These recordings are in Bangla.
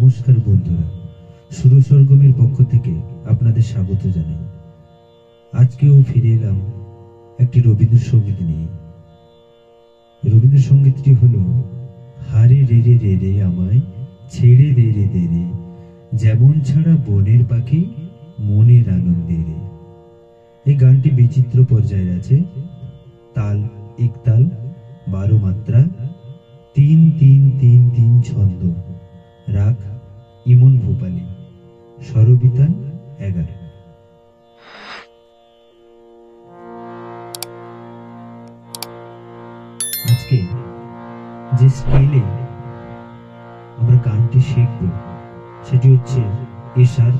নমস্কার বন্ধুরা। সুর সরগমের পক্ষ থেকে আপনাদের স্বাগত জানাই। আজকেও ফিরে এলাম একটি রবীন্দ্রসঙ্গীত নিয়ে। রবীন্দ্রসঙ্গীতটি হল, হারে রে রে রে রে আমায় ছেড়ে দে রে দে রে, যেমন ছাড়া বনের পাখি মনের আনন্দে রে। এই গানটি বিচিত্র পর্যায়ে আছে। তাল, একতাল, বারো মাত্রা, তিন তিন তিন তিন ছন্দ। রাগ ইমন ভূপালী স্বরবিতান এগারো। আজকে যে স্কেলে আমরা গানটি শিখব, সেটি হচ্ছে এশার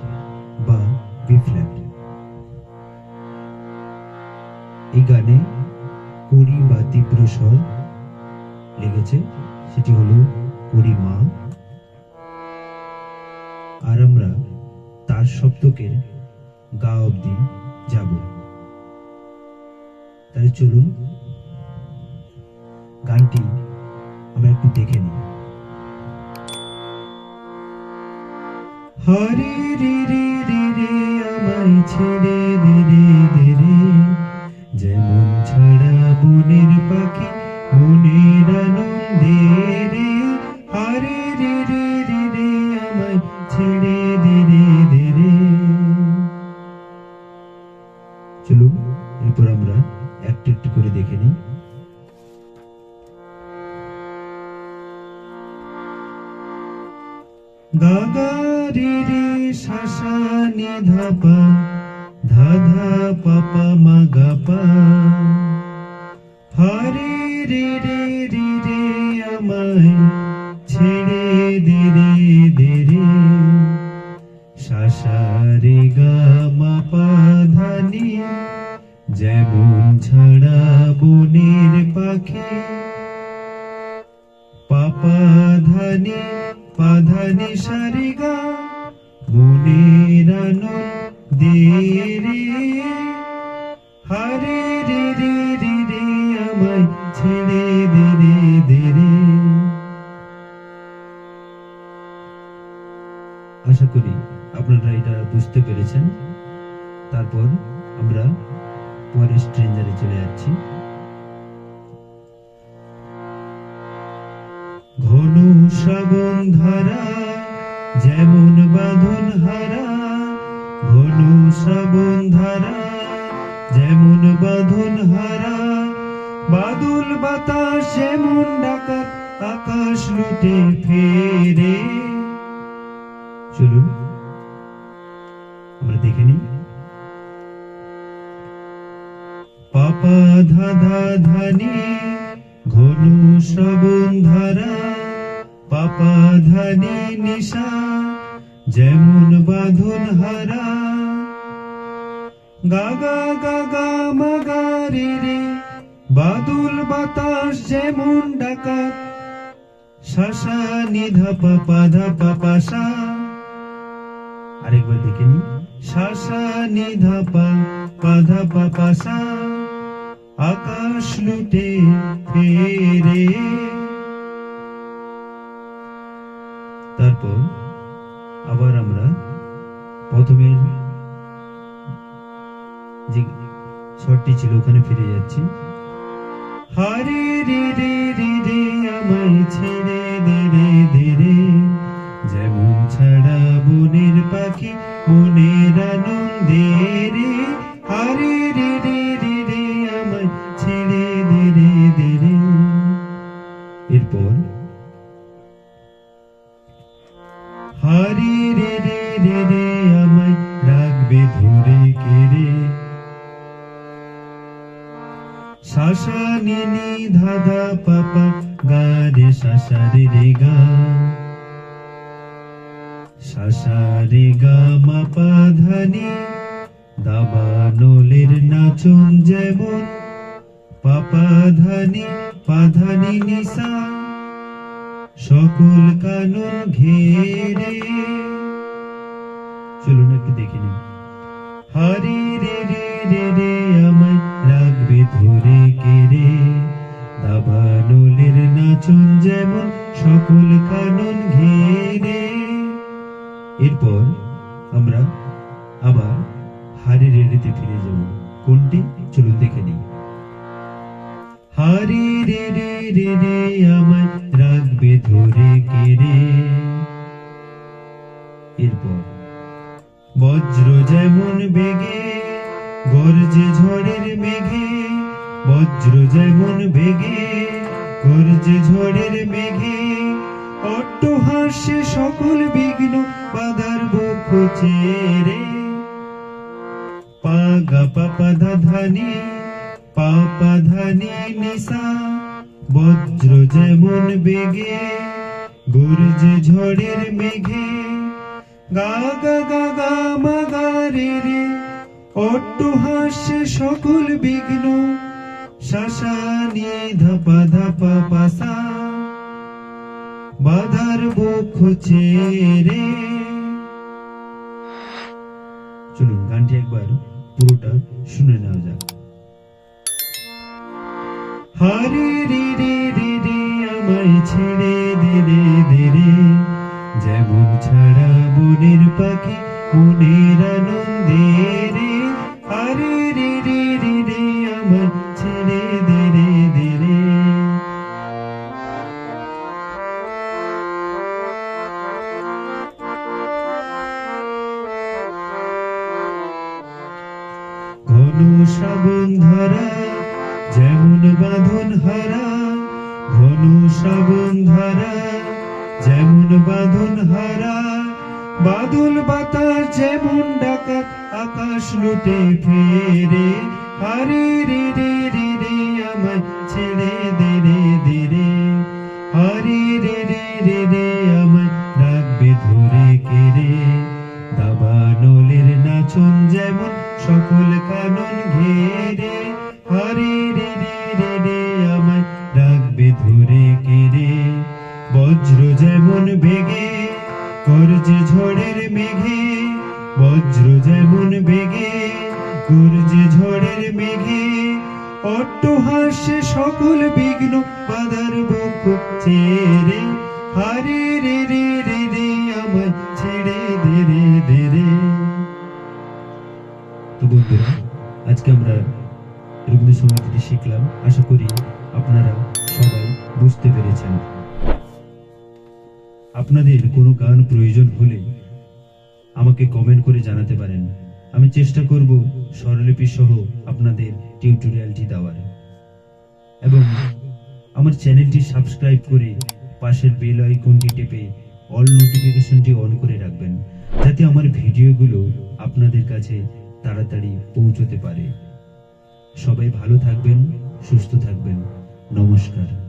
বা বি ফ্ল্যাট এই গানে কুড়ি বা তীব্র স্বর লেগেছে, সেটি হলো কুড়ি মা আর আমরা তার শব্দকে গা অবধি যাব। তাহলে চলুন, গানটি আমরা একটু দেখে নিই। হরে রে রে রে রে, আমায় ছেড়ে দে রে দে রে। যেমন ছাড়া বনের পাখি মনের আনন্দে রে। শাসা নি ধাপা ধাধা পাপা মাগা পা হরে রে রে রে রে আমায় ছেড়ে দে রে দে রে শাসা রে গা যেমন ছাড়া বনের পাখি পাপা ধানি পাধানি সারিগা আমায় ছেড়ে আশা করি আপনারা এটা বুঝতে পেরেছেন। তারপর আমরা পরের স্ট্রেঞ্জারে চলে যাচ্ছি। ঘন শ্রাবণ ধারা যেমন বাঁধন হারা, ঘন শ্রাবণ ধারা। যেমন বাঁধন হারা, বাদল বাতাস যেমন ডাকাত আকাশ লুটে ফেরে। চলুন, আমরা দেখে নিই। পাপা ধাধা ধানি, ঘন শ্রবণ ধারা। পাপা ধানি নিশা, যেমন বাঁধন হারা। গাগা গাগা মাগা রে বাদুল বাতাস যেমন ডাকাত। শাসা, নিধা, পাপা, ধা, পাপা, সা। আরেকবার দেখে নি। শাসা, নিধা, পা পাধা পাপা, সা। আকাশ লুটে ফেরে। তারপর আবার আমরা প্রথমের যে শর্টটি ছিল ওখানে ফিরে যাচ্ছি। হারে রে রে রে রে আমায় ছেড়ে দে রে দে রে যেমন ছাড়া বনের পাখি মনের আনন্দে শাসা নিনি ধাধা পাপা গা রে শাসা রে গা শাসা রে গা মা পা ধানি দাবানলের নাচন যেমন পাপা ধানি পাধানি নিসা সকল কানন ঘেরে চলুন একটু দেখে নিন হরি রে রে রে রে আমায় দাবানলের যেমন সকল কানন ঘেরে। এরপর আমরা আবার হারে রেড়েতে ফিরে যাব। কোনটি? চলুন দেখে নিই। হারে রে রে রে রে আমায় রাখবে ধরে কেড়ে। এরপর বজ্র যেমন বেগে, গর্জে ঝড়ের মেঘে, বজ্র যেমন বেগে গর্জে ঝড়ের মেঘে অট্টহাস্যে সকল বিঘ্ন বাধার বক্ষ চেরে। পাগা পাপা ধানি পাপা ধানি নিসা বজ্র যেমন বেগে গর্জে ঝড়ের মেঘে, গা গা গা গা মা গা রে রে। অট্টহাস্যে সকল বিঘ্ন, শাসানি ধাপা ধাপা পাসা বাধার বক্ষ চেরে চলুন, গানটি একবার পুরোটা শুনে নেওয়া যাক। হারে রে রে রে রে, আমায় ছেড়ে দে রে যেমন ছাড়া বনের পাখি, মনের আনন্দে শ্রাবণ ধারা, যেমন বাঁধন হারা, বাদল বাতাস যেমন ডাকাত আকাশ লুটে ফেরে, হারে রে রে রে রে, আমায় ছেড়ে দে রে দে রে। হারে রে রে রে রে, আমায় রাখবে ধরে কেড়ে দাবানলের নাচন যেমন সকল কানন ঘেরে, হরে বজ্র যেমন বেগে করছে ঝড়ের মেঘে। বজ্র যেমন বেগে করছে ঝড়ের মেঘে। অট্টহাস্যে সকল বিঘ্ন বাধার বক্ষ চেরে হারে রে রে রে রে, আমায় ছেড়ে দে রে দে রে। তো বন্ধুরা, আজকে আমরা রবীন্দ্রসঙ্গীতটি শিখলাম। আশা করি আপনারা সবাই বুঝতে পেরেছেন। আপনাদের কোনো গান প্রয়োজন হলে আমাকে কমেন্ট করে জানাতে পারেন। আমি চেষ্টা করব স্বরলিপি সহ আপনাদের টিউটোরিয়ালটি দেওয়ার। এবং আমার চ্যানেলটি সাবস্ক্রাইব করে পাশের বেল আইকনটি টেপে অল নোটিফিকেশনটি অন করে রাখবেন, যাতে আমার ভিডিওগুলো আপনাদের কাছে তাড়াতাড়ি পৌঁছতে পারে। সবাই ভালো থাকবেন, সুস্থ থাকবেন। নমস্কার।